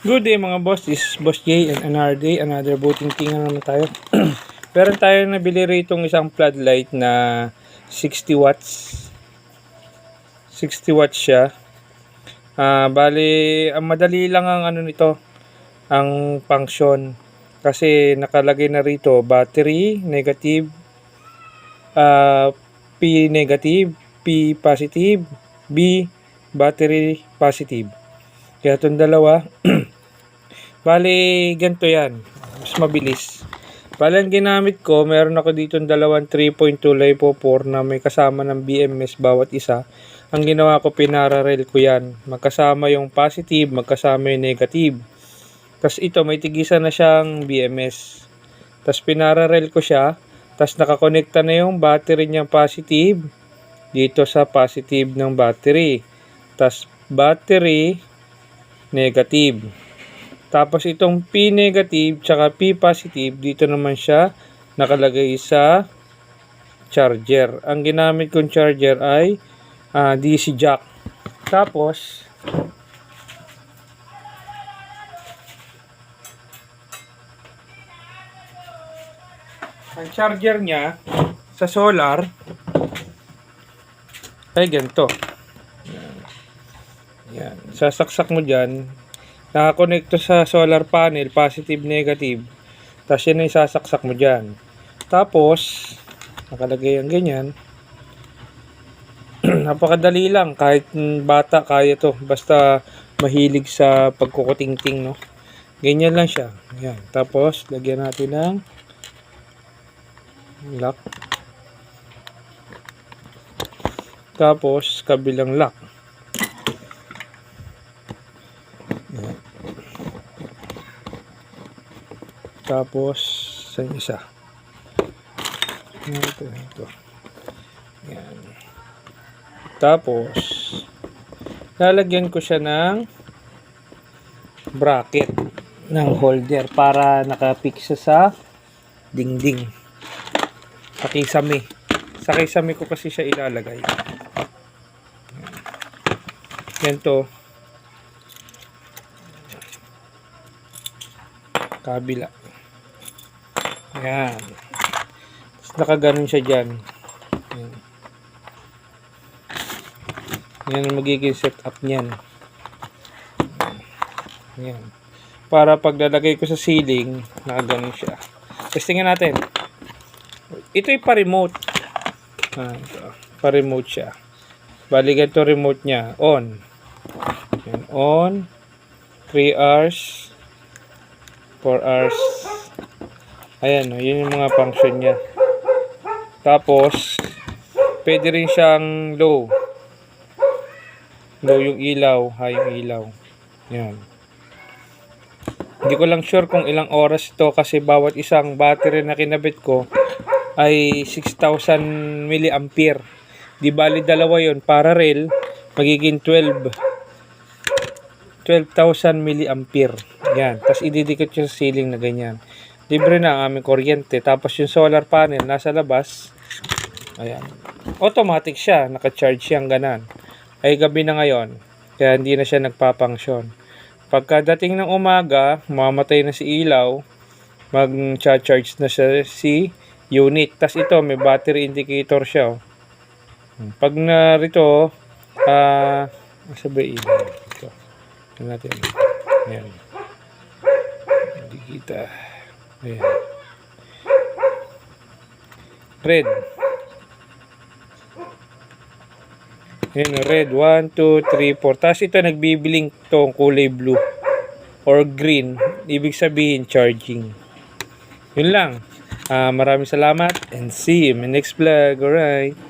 Good day mga boss, this is Boss J and another day, another booting thing na naman tayo. Meron tayo nabili rito isang floodlight na 60 watts. 60 watts siya. Ah, bali, ang madali lang ang ano nito, ang function. Kasi nakalagay na rito, battery, negative, ah, P negative, P positive, B battery positive. Kaya itong dalawa, bali, ganito yan. Mas mabilis. Bali, ang ginamit ko, meron ako dito dalawang 3.2 LiPo 4 na may kasama ng BMS bawat isa. Ang ginawa ko, pinararel ko yan. Magkasama yung positive, magkasama yung negative. Tapos ito, may tigisan na siyang BMS. Tapos pinararel ko siya. Tapos nakakonekta na yung battery niyang positive dito sa positive ng battery. Tapos battery negative. Tapos itong P negative tsaka P positive dito naman siya nakalagay sa charger. Ang ginamit kong charger ay ah, DC jack. Tapos ang charger niya sa solar ay ganito. Yan. Sasaksak mo dyan. Nakakonekto sa solar panel, positive, negative. Tapos yan ay sasaksak mo dyan. Tapos, nakalagay ang ganyan. Napakadali lang. Kahit bata, kaya to. Basta mahilig sa pagkukutingting, no? Ganyan lang siya. Yan. Tapos, lagyan natin ng lock. Tapos, kabilang lock. Tapos, sa isa. Ito, ito. Yan. Tapos, lalagyan ko siya ng bracket ng holder para nakapix siya sa dingding. Sa kisame. Sa kisame ko kasi siya ilalagay. Yan to. Kabila. Yan. Tapos nakaganon siya dyan. Yan. Yan ang magiging setup niyan. Yan. Para paglalagay ko sa ceiling, nakaganon siya. Testingin natin. Ito'y pa-remote. Ah, ito. Pa-remote siya. Bali ganito remote niya. On. Yan. On. 3 hours. 4 hours. Ayan, oh, yun yung mga function niya. Tapos, pwede rin siyang low. Low yung ilaw, high yung ilaw. Yan. Hindi ko lang sure kung ilang oras ito kasi bawat isang battery na kinabit ko ay 6,000 milliampere. Di bali dalawa yon para rail, magiging 12 12,000 milliampere. Yan. Tapos ididikit sa ceiling na ganyan. Libre na ang aming kuryente. Tapos yung solar panel nasa labas. Ayan. Automatic siya. Naka-charge siyang ganan. Ay gabi na ngayon. Kaya hindi na siya nagpapangsyon. Pagkadating ng umaga, mamatay na si ilaw. Mag-charge na siya si unit. Tapos ito, may battery indicator siya. Oh. Pag narito, ah, uh, sabi ilaw. Ito. Ito natin. Ayan. Hindi kita. Ayan. Red. Ayan, red. 1, 2, 3, 4. Tapos ito, nagbibiling tong kulay blue or green. Ibig sabihin, charging. Yun lang. Ah, maraming salamat and see you in my next vlog. Alright.